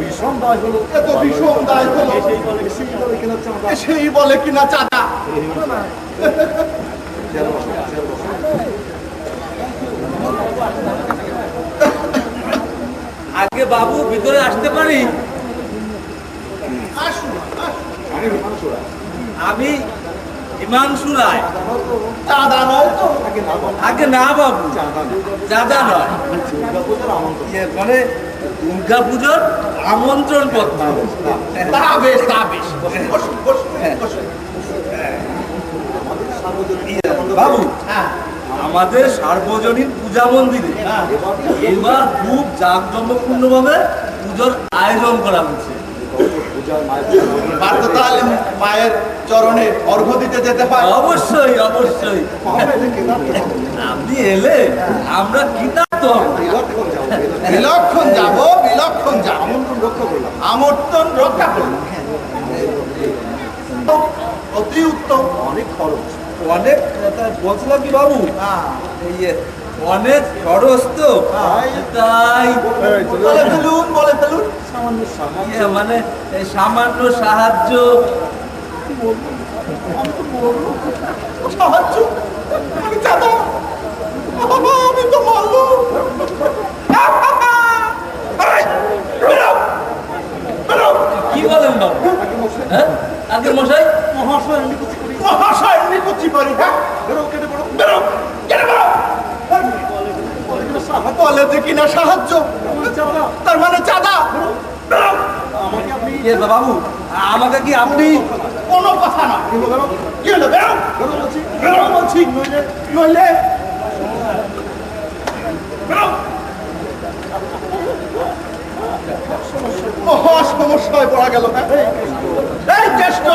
বিষম দায় হলো এত বিষম দায় হলো সেই বলে কিনা চাঁদা আগে বাবু ভিতরে আসতে পারি। আমি চাঁদা নয় তো? আগে না বাবু। দাদা নয়। ইয়ে মানে দুর্গা পুজোর আমন্ত্রণ পত্র। তা বেশ তা বেশ। বসুন বসুন বসুন বাবু হ্যাঁ। আমাদের সার্বজনীন পূজা মন্দিরে এবার খুব জাঁকজমকপূর্ণ ভাবে পুজোর আয়োজন করা হচ্ছে। তাহলে মায়ের চরণে অর্ঘ দিতে যেতে হয় অবশ্যই অবশ্যই। আপনি এলে আমরা কৃতার্থ হব। বিলক্ষণ যাব বিলক্ষণ যাব। আমন্ত্রণ রক্ষা করলাম আমন্ত্রণ রক্ষা করলাম অতি উত্তম অনেক খরচ। অনেক কথা বলছিলাম কি বাবু? হ্যাঁ। অনেক খরচ তো। তাই? বলে ফেলুন বলে ফেলুন। ইয়ে মানে সামান্য সাহায্য। সাহায্য? আমি চাঁদা। আমি তো মারলো কি বলেন বাবু? হ্যাঁ? আগে মশাই। মহাশয় করি হ্যাঁ কেটে যে সাহায্য। তার মানে চাঁদা। বাবু, আমাকে কি আপনি কোনো কথা না, কি হলো? বলছি। নইলে সমস্যায় পড়া গেল হ্যাঁ? এই জ্যেষ্ঠ।